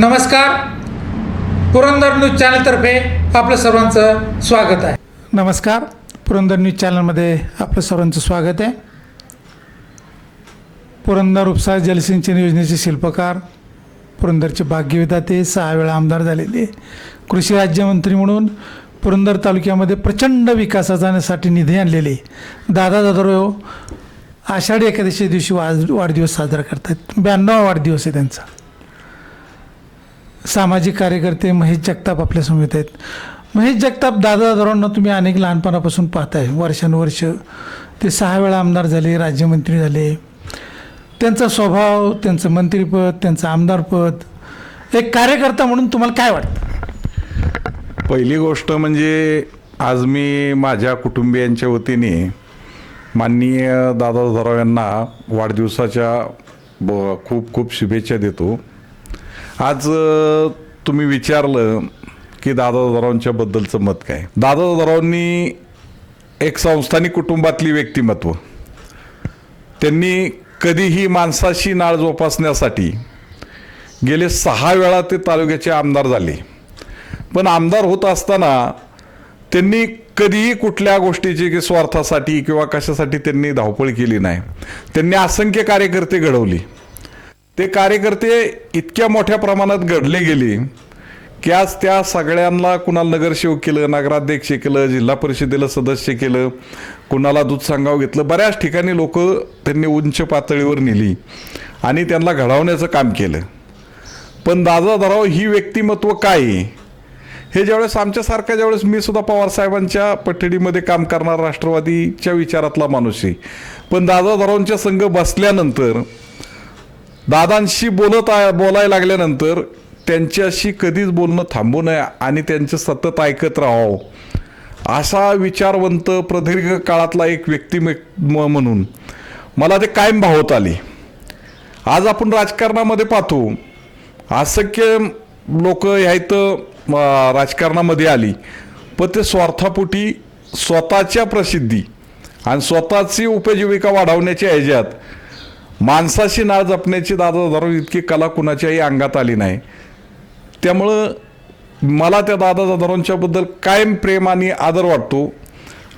नमस्कार. पुरंदर न्यूज चॅनलतर्फे आपलं सर्वांचं स्वागत आहे. नमस्कार. पुरंदर न्यूज चॅनलमध्ये आपलं सर्वांचं स्वागत आहे. पुरंदर उपसा जलसिंचन योजनेचे शिल्पकार पुरंदरचे भाग्यविधाते सहा वेळा आमदार झालेले. कृषी राज्यमंत्री म्हणून पुरंदर तालुक्यामध्ये प्रचंड विकासासाठी निधी आणलेले. दादा दादरो आषाढी एकादशी दिवशी वाढ वाढदिवस साजरा करतात ब्याण्णवा वाढदिवस आहे त्यांचा. सामाजिक कार्यकर्ते महेश जगताप आपल्यासमोर आहेत. महेश जगताप दादा दरांना तुम्ही अनेक लहानपणापासून पाहताय. वर्षानुवर्ष ते सहा वेळा आमदार झाले राज्यमंत्री झाले. त्यांचा स्वभाव त्यांचं मंत्रीपद त्यांचं आमदारपद एक कार्यकर्ता म्हणून तुम्हाला काय वाटतं? पहिली गोष्ट म्हणजे आज मी माझ्या कुटुंबियांच्या वतीने माननीय दादा धराव यांना वाढदिवसाच्या ब खूप खूप शुभेच्छा देतो. आज तुम्ही विचारलं की दादा धरावांच्या बद्दलचं मत काय? दादा धरावांनी एक संस्थानिक कुटुंबातली व्यक्तिमत्व. त्यांनी कधीही माणसाशी नाळ जोपासण्यासाठी गेले सहा वेळा ते तालुक्याचे आमदार झाले. पण आमदार होत असताना त्यांनी कधीही कुठल्या गोष्टीची की स्वार्थासाठी किंवा कशासाठी त्यांनी धावपळ केली नाही. त्यांनी असंख्य कार्यकर्ते घडवले. ते कार्यकर्ते इतक्या मोठ्या प्रमाणात घडले गेले की आज त्या सगळ्यांना कुणाला नगरसेवक केलं नगराध्यक्ष केलं जिल्हा परिषदेला सदस्य केलं कुणाला दूध सांगाव घेतलं बऱ्याच ठिकाणी लोक त्यांनी उंच पातळीवर नेली आणि त्यांना घडवण्याचं काम केलं पण दादा धराव ही व्यक्तिमत्व काय आहे? हे ज्यावेळेस आमच्यासारखा ज्यावेळेस मी सुद्धा पवार साहेबांच्या पठडीमध्ये काम करणार राष्ट्रवादीच्या विचारातला माणूस आहे पण दादा धरावांच्या संघ बसल्यानंतर दादांशी बोलत बोलायला लागल्यानंतर त्यांच्याशी कधीच बोलणं थांबू नये आणि त्यांचं सतत ऐकत राहावं. असा विचारवंत प्रदीर्घ काळातला एक व्यक्ती म्हणून. मला ते कायम भावत आले. आज आपण राजकारणामध्ये पाहतो. असंख्य लोक ह्या इथं राजकारणामध्ये आली. पण ते स्वार्थापोटी स्वतःच्या प्रसिद्धी आणि स्वतःची उपजीविका वाढवण्याच्या ह्याच्यात माणसाशी नाळ जपण्याची दादा धरून इतकी कला कुणाच्याही अंगात आली नाही. त्यामुळं मला त्या दादा दादारांच्याबद्दल कायम प्रेम आणि आदर वाटतो.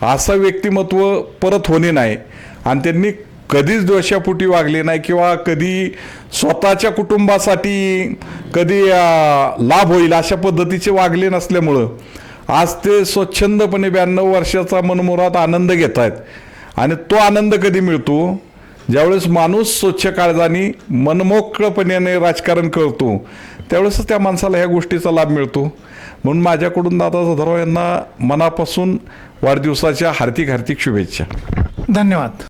असं व्यक्तिमत्व परत होणे नाही. आणि त्यांनी कधीच दोषापोटी वागले नाही किंवा कधी स्वतःच्या कुटुंबासाठी कधी लाभ होईल अशा पद्धतीचे वागले नसल्यामुळं आज ते स्वच्छंदपणे ब्याण्णव वर्षाचा मनमुरात आनंद घेत आहेत आणि तो आनंद कधी मिळतो? ज्यावेळेस माणूस स्वच्छ काळजाने मनमोकळपणे राजकारण करतो त्यावेळेस त्या माणसाला ह्या गोष्टीचा लाभ मिळतो. म्हणून माझ्याकडून दादा जाधवराव यांना मनापासून वाढदिवसाच्या हार्दिक हार्दिक शुभेच्छा. धन्यवाद.